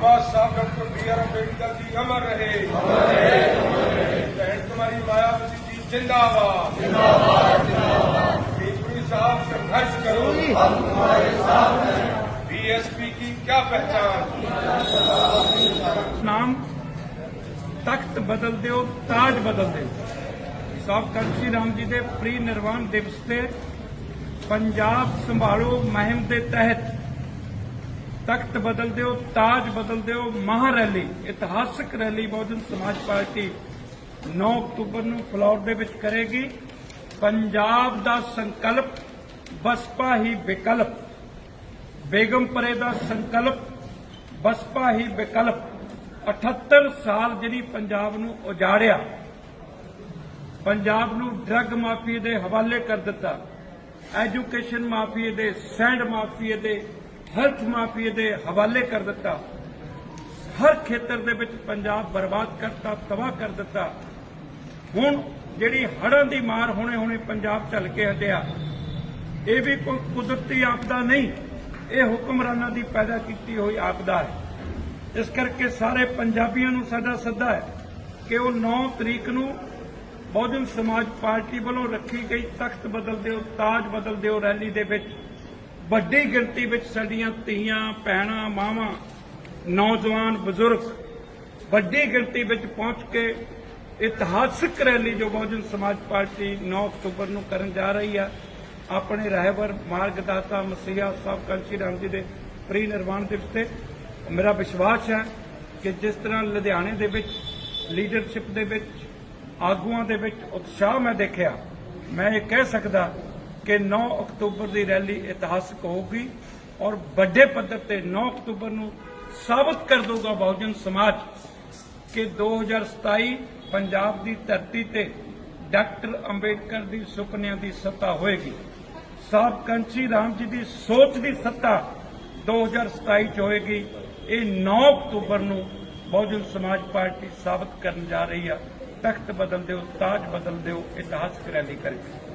Baba Sahab doctor B R Ambedkar ji अमर रहे बहन कुमारी मायावती जी जिंदाबाद केजरी साहब संघर्ष करो बीएसपी की क्या पहचान ਨਾਮ ਤਖਤ ਬਦਲ ਦਿਓ ਤਾਜ ਬਦਲ ਦਿਓ ਸਾਬਕਾ ਸ਼੍ਰੀ ਰਾਮ ਜੀ ਦੇ ਪ੍ਰੀ ਨਿਰਵਾਣ ਦਿਵਸ ਤੇ ਪੰਜਾਬ ਸੰਭਾਲੋ ਮੁਹਿੰਮ ਦੇ ਤਹਿਤ ਤਖਤ ਬਦਲ ਦਿਓ, ਤਾਜ ਬਦਲ ਦਿਓ ਮਹਾ ਰੈਲੀ ਇਤਿਹਾਸਕ ਰੈਲੀ ਬਹੁਜਨ ਸਮਾਜ ਪਾਰਟੀ 9 ਅਕਤੂਬਰ ਨੂੰ ਫਲੌਰ ਦੇ ਵਿੱਚ ਕਰੇਗੀ। ਪੰਜਾਬ ਦਾ ਸੰਕਲਪ, ਬਸਪਾ ਹੀ ਵਿਕਲਪ। ਬੇਗਮਪਰੇ ਦਾ ਸੰਕਲਪ, ਬਸਪਾ ਹੀ ਵਿਕਲਪ। 78 ਸਾਲ ਜਿਹੜੀ ਪੰਜਾਬ ਨੂੰ ਉਜਾੜਿਆ। ਪੰਜਾਬ ਨੂੰ ਡਰੱਗ ਮਾਫੀਏ ਦੇ ਹਵਾਲੇ ਕਰ ਦਿੱਤਾ। ਐਜੂਕੇਸ਼ਨ ਮਾਫੀਏ ਦੇ, ਸੈਂਡ ਮਾਫੀਏ ਦੇ ਹੈਲਥ ਮਾਫੀਏ ਦੇ ਹਵਾਲੇ ਕਰ ਦਿੱਤਾ। ਹਰ ਖੇਤਰ ਦੇ ਵਿੱਚ ਪੰਜਾਬ ਬਰਬਾਦ ਕਰਤਾ, ਤਬਾਹ ਕਰ ਦਿੱਤਾ। ਹੁਣ ਜਿਹੜੀ ਹੜ੍ਹਾਂ ਦੀ ਮਾਰ ਹੋਣੇ ਹੁਣੇ ਪੰਜਾਬ ਝੱਲ ਕੇ ਹਟਿਆ, ਇਹ ਵੀ ਕੋਈ ਕੁਦਰਤੀ ਆਪਦਾ ਨਹੀਂ, ਇਹ ਹੁਕਮਰਾਨਾਂ ਦੀ ਪੈਦਾ ਕੀਤੀ ਹੋਈ ਆਪਦਾ ਹੈ। ਇਸ ਕਰਕੇ ਸਾਰੇ ਪੰਜਾਬੀਆਂ ਨੂੰ ਸਾਡਾ ਸੱਦਾ ਹੈ ਕਿ ਉਹ 9 ਤਰੀਕ ਨੂੰ ਬਹੁਜਨ ਸਮਾਜ ਪਾਰਟੀ ਵੱਲੋਂ ਰੱਖੀ ਗਈ ਤਖਤ ਬਦਲ ਦਿਓ, ਤਾਜ ਬਦਲ ਦਿਓ ਰੈਲੀ ਦੇ ਵਿੱਚ। ਵੱਡੀ ਗਿਣਤੀ ਵਿੱਚ ਸਾਡੀਆਂ ਧੀਆਂ, ਭੈਣਾਂ, ਮਾਵਾਂ, ਨੌਜਵਾਨ, ਬਜ਼ੁਰਗ ਵੱਡੀ ਗਿਣਤੀ ਵਿੱਚ ਪਹੁੰਚ ਕੇ ਇਤਿਹਾਸਕ ਰੈਲੀ ਜੋ ਬਹੁਜਨ ਸਮਾਜ ਪਾਰਟੀ 9 ਅਕਤੂਬਰ ਨੂੰ ਕਰਨ ਜਾ ਰਹੀ ਹੈ ਆਪਣੇ ਰਹਿਬਰ ਮਾਰਗਦਾਤਾ ਮਸੀਹਾ ਸਾਹਿਬ ਕੰਚੀ ਰਾਮ ਜੀ ਦੇ ਪ੍ਰੀ ਨਿਰਵਾਣ ਦਿਵਸ ਤੇ ਮੇਰਾ ਵਿਸ਼ਵਾਸ ਹੈ ਕਿ ਜਿਸ ਤਰ੍ਹਾਂ ਲੁਧਿਆਣੇ ਦੇ ਵਿੱਚ ਲੀਡਰਸ਼ਿਪ ਦੇ ਵਿੱਚ, ਆਗੂਆਂ ਦੇ ਵਿੱਚ ਉਤਸ਼ਾਹ ਮੈਂ ਦੇਖਿਆ, ਮੈਂ ਇਹ ਕਹਿ ਸਕਦਾ ਕਿ 9 ਅਕਤੂਬਰ ਦੀ ਰੈਲੀ ਇਤਿਹਾਸਕ ਹੋਊਗੀ ਔਰ ਵੱਡੇ ਪੱਧਰ ਤੇ 9 ਅਕਤੂਬਰ ਨੂੰ ਸਾਬਤ ਕਰ ਦਊਗਾ ਬਹੁਜਨ ਸਮਾਜ ਕਿ 2027 ਪੰਜਾਬ ਦੀ ਧਰਤੀ ਤੇ ਡਾਕਟਰ ਅੰਬੇਡਕਰ ਦੀ ਸੁਪਨਿਆਂ ਦੀ ਸੱਤਾ ਹੋਏਗੀ। ਸਾਹਿਬ ਕੰਚੀ ਰਾਮ ਜੀ ਦੀ ਸੋਚ ਦੀ ਸੱਤਾ 2027 ਚ ਹੋਏਗੀ। ਇਹ 9 ਅਕਤੂਬਰ ਨੂੰ ਬਹੁਜਨ ਸਮਾਜ ਪਾਰਟੀ ਸਾਬਤ ਕਰਨ ਜਾ ਰਹੀ ਆ। ਤਖਤ ਬਦਲ ਦਿਓ, ਤਾਜ ਬਦਲ ਦਿਓ, ਇਤਿਹਾਸਕ ਰੈਲੀ ਕਰਕੇ